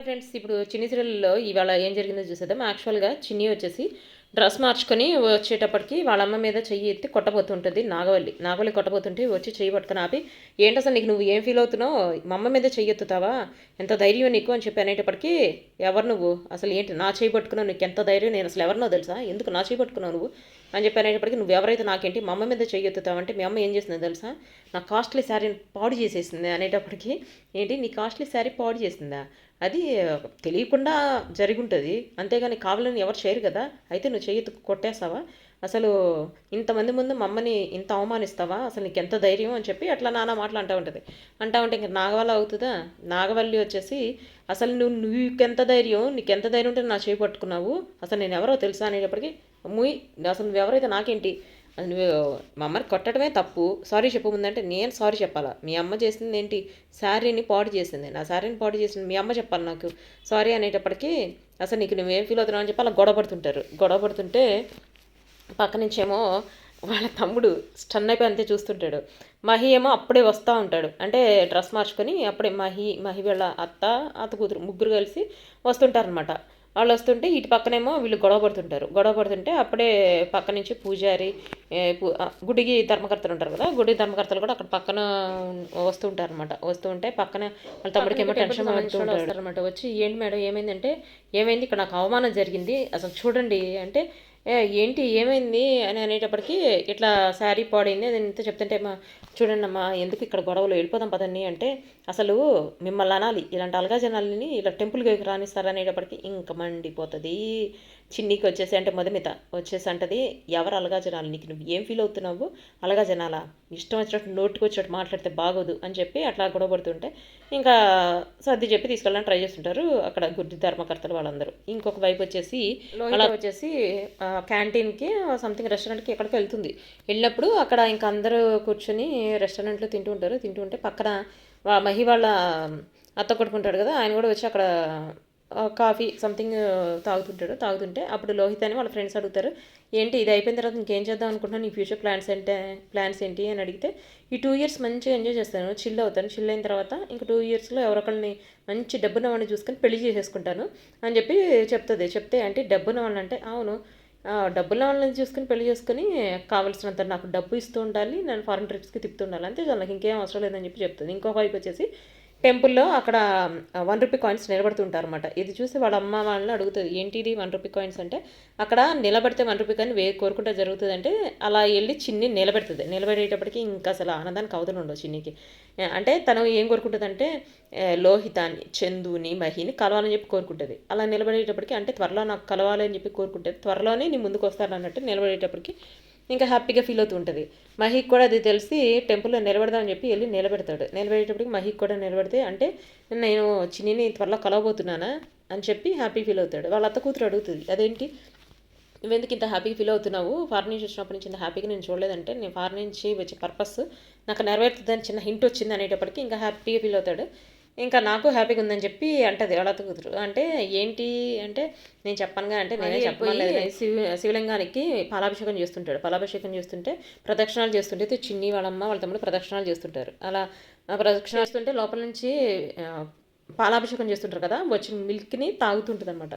Friends ఇప్పుడు చిన్ని సీరియల్లో ఇవాళ ఏం జరిగిందో చూసేద్దాం. యాక్చువల్గా చిన్ని వచ్చేసి డ్రెస్ మార్చుకొని వచ్చేటప్పటికి వాళ్ళ అమ్మ మీద చెయ్యి ఎత్తి కొట్టబోతుంటుంది. నాగవల్లి నాగవల్లి కొట్టబోతుంటే వచ్చి చెయ్యి పట్టుకుని ఆపి ఏంటి అసలు నీకు నువ్వు ఏం ఫీల్ అవుతున్నావు? మా అమ్మ మీద చెయ్యి ఎత్తుతావా? ఎంత ధైర్యం నీకు? అని చెప్పి అనేటప్పటికి ఎవరు నువ్వు? అసలు ఏంటి నా చేయి పట్టుకున్నావు? నీకు ఎంత ధైర్యం? నేను అసలు ఎవరినో తెలుసా? ఎందుకు నా చేయి పట్టుకున్నావు నువ్వు? అని చెప్పి అనేటప్పటికి నువ్వు ఎవరైతే నాకేంటి మా అమ్మ మీద చేయొత్తుతావంటే మీ అమ్మ ఏం చేసిందో తెలుసా? నా కాస్ట్లీ శారీని పాడు చేసేసింది అనేటప్పటికి ఏంటి నీ కాస్ట్లీ శారీ పాడు చేసిందా? అది తెలియకుండా జరిగి ఉంటుంది అంతేగాని కావాలని ఎవరు చేయరు కదా. అయితే నువ్వు చేయొత్తు కొట్టేస్తావా? అసలు ఇంతమంది ముందు మా అమ్మని ఇంత అవమానిస్తావా? అసలు నీకు ఎంత ధైర్యం? అని చెప్పి అట్లా నానా మాటలు అంటూ ఉంటుంది. అంటా ఉంటే ఇంకా నాగవల్ల అవుతుందా? నాగవల్లి వచ్చేసి అసలు నువ్వు నీకెంత ధైర్యం నీకెంత ధైర్యం ఉంటే నా చేపట్టుకున్నావు అసలు నేను ఎవరో తెలుసా? అనేటప్పటికి ముయ్ అసలు నువ్వు ఎవరైతే నాకేంటి? అది నువ్వు మా అమ్మని కొట్టడమే తప్పు. సారీ చెప్పు ముందంటే నేను సారీ చెప్పాలా? మీ అమ్మ చేసింది ఏంటి? శారీని పాడు చేసింది. నా శారీని పాడు చేసింది మీ అమ్మ చెప్పాలి నాకు. సారీ అనేటప్పటికీ అసలు నీకు నువ్వేం ఫీల్ అవుతున్నావు అని చెప్పి అలా గొడవ పడుతుంటారు. గొడవ పడుతుంటే పక్క నుంచేమో వాళ్ళ తమ్ముడు స్టన్ అయిపోయి అంతే చూస్తుంటాడు. మహి ఏమో అప్పుడే వస్తూ ఉంటాడు. అంటే డ్రెస్ మార్చుకొని అప్పుడే మహి మహి వాళ్ళ అత్త అత్త కూతురు ముగ్గురు కలిసి వస్తుంటారనమాట వాళ్ళు వస్తుంటే ఇటు పక్కనేమో వీళ్ళు గొడవ పడుతుంటారు. గొడవ పడుతుంటే అప్పుడే పక్క నుంచి పూజారి గుడికి ధర్మకర్తలు ఉంటారు కదా గుడి ధర్మకర్తలు కూడా అక్కడ పక్కన వస్తుంటారు అనమాట వస్తుంటే పక్కన వాళ్ళ తమ్ముడికి ఏమో టెన్షన్ వస్తారనమాట వచ్చి ఏంటి మేడం ఏమైందంటే ఏమైంది? ఇక్కడ నాకు అవమానం జరిగింది. అసలు చూడండి అంటే "ఏ, ఏంటి ఏమైంది? అని అనేటప్పటికి ఇట్లా శారీ పాడైంది. అది ఇంత చెప్తుంటే మా చూడండి అమ్మా ఎందుకు ఇక్కడ గొడవలు వెళ్ళిపోదాం పదండి అంటే అసలు మిమ్మల్ని అనాలి. ఇలాంటి అలగా జనాలని ఇలా టెంపుల్కి రానిస్తారు అనేటప్పటికి ఇంకా మండిపోతుంది. చిన్నికి వచ్చేసి అంటే మొదమిత వచ్చేసి అంటది ఎవరు అలగా జనాలు నీకు నువ్వు ఏం ఫీల్ అవుతున్నావు? అలగా జనాలా ఇష్టం వచ్చినట్టు నోటికి వచ్చినట్టు మాట్లాడితే బాగోదు అని చెప్పి అట్లా గొడవ పడుతుంటే ఇంకా సర్ది చెప్పి తీసుకెళ్ళడానికి ట్రై చేస్తుంటారు అక్కడ గుడ్డి ధర్మకర్తలు వాళ్ళందరూ. ఇంకొక వైపు వచ్చేసి అలా వచ్చేసి క్యాంటీన్కి సంథింగ్ రెస్టారెంట్కి ఎక్కడికి వెళ్తుంది. వెళ్ళినప్పుడు అక్కడ ఇంకా అందరూ కూర్చొని రెస్టారెంట్లో తింటూ ఉంటారు. తింటూ ఉంటే పక్కన వా- మహి వాళ్ళ అత్త కొట్టుకుంటాడు కదా ఆయన కూడా వచ్చి అక్కడ కాఫీ సంథింగ్ తాగుతుంటాడు. తాగుతుంటే అప్పుడు లోహిత్ అని వాళ్ళ ఫ్రెండ్స్ అడుగుతారు ఏంటి ఇది అయిపోయిన తర్వాత ఇంకేం చేద్దాం అనుకుంటున్నాను నీ ఫ్యూచర్ ప్లాన్స్ ఏంటి? ప్లాన్స్ ఏంటి? అని అడిగితే ఈ టూ ఇయర్స్ మంచిగా ఎంజాయ్ చేస్తాను. చిల్ అవుతాను. చిల్ అయిన తర్వాత ఇంక టూ ఇయర్స్లో ఎవరొకరిని మంచి డబ్బున్న వాడిని చూసుకొని పెళ్ళి చేసేసుకుంటాను అని చెప్పి చెప్తుంది. చెప్తే అంటే డబ్బున్న వాళ్ళని అంటే అవును డబ్బుల వాళ్ళని చూసుకుని పెళ్ళి చేసుకుని కావాల్సినంత నాకు డబ్బు ఇస్తూ ఉండాలి నేను ఫారెన్ ట్రిప్స్కి తిప్పుతూ ఉండాలి. అంతే చాలు నాకు ఇంకేం అవసరం లేదని చెప్పి చెప్తుంది. ఇంకొక వైపు వచ్చేసి టెంపుల్లో అక్కడ వన్ రూపీ కాయిన్స్ నిలబడుతుంటారు అనమాట ఇది చూసి వాళ్ళ అమ్మ వాళ్ళని అడుగుతుంది ఏంటిది వన్ రూపీ కాయిన్స్ అంటే? అక్కడ నిలబడితే వన్ రూపీ కాయిన్ వే కోరుకుంటే జరుగుతుంది అంటే అలా వెళ్ళి చిన్ని నిలబెడుతుంది. నిలబడేటప్పటికి ఇంకా అసలు ఆనందానికి అవతలు ఉండవు చిన్నికి. అంటే తను ఏం కోరుకుంటుంది అంటే లోహితాన్ని చందుని మహిని కలవాలని చెప్పి కోరుకుంటుంది. అలా నిలబడేటప్పటికి అంటే త్వరలో నాకు కలవాలి అని చెప్పి కోరుకుంటుంది. త్వరలోనే నీ ముందుకు వస్తారు అన్నట్టు నిలబడేటప్పటికి ఇంకా హ్యాపీగా ఫీల్ అవుతూ ఉంటుంది మహిక్ కూడా అది తెలిసి టెంపుల్లో నిలబెడదామని చెప్పి వెళ్ళి నిలబెడతాడు. నిలబెట్టేటప్పటికి మహిక్ కూడా నిలబెడితే అంటే నేను చిన్నిని త్వరలో కలవబోతున్నానా అని చెప్పి హ్యాపీ ఫీల్ అవుతాడు. వాళ్ళ అత్త కూతురు అడుగుతుంది అదేంటి? నువ్వెందుకు ఇంత హ్యాపీగా ఫీల్ అవుతున్నావు? ఫారెన్ నుంచి వచ్చినప్పటి నుంచి ఇంత హ్యాపీగా నేను చూడలేదంటే నేను ఫారెన్ నుంచి వచ్చే పర్పస్ నాకు నెరవేరుతుందని చిన్న హింట్ వచ్చింది అనేటప్పటికి ఇంకా హ్యాపీగా ఫీల్ అవుతాడు. ఇంకా నాకు హ్యాపీగా ఉందని చెప్పి అంటది అత్త కూతురు. అంటే ఏంటి అంటే నేను చెప్పనుగా అంటే నేనే చెప్పలేదు శివ శివలింగానికి పాలాభిషేకం చేస్తుంటాడు. పాలాభిషేకం చేస్తుంటే ప్రదక్షిణాలు చేస్తుంటే చిన్ని వాళ్ళమ్మ వాళ్ళ తమ్ముడు ప్రదక్షిణాలు చేస్తుంటారు. అలా ఆ ప్రదక్షిణ చేస్తుంటే లోపల నుంచి పాలాభిషేకం చేస్తుంటారు కదా వచ్చిన మిల్క్ని తాగుతుంటుంది అనమాట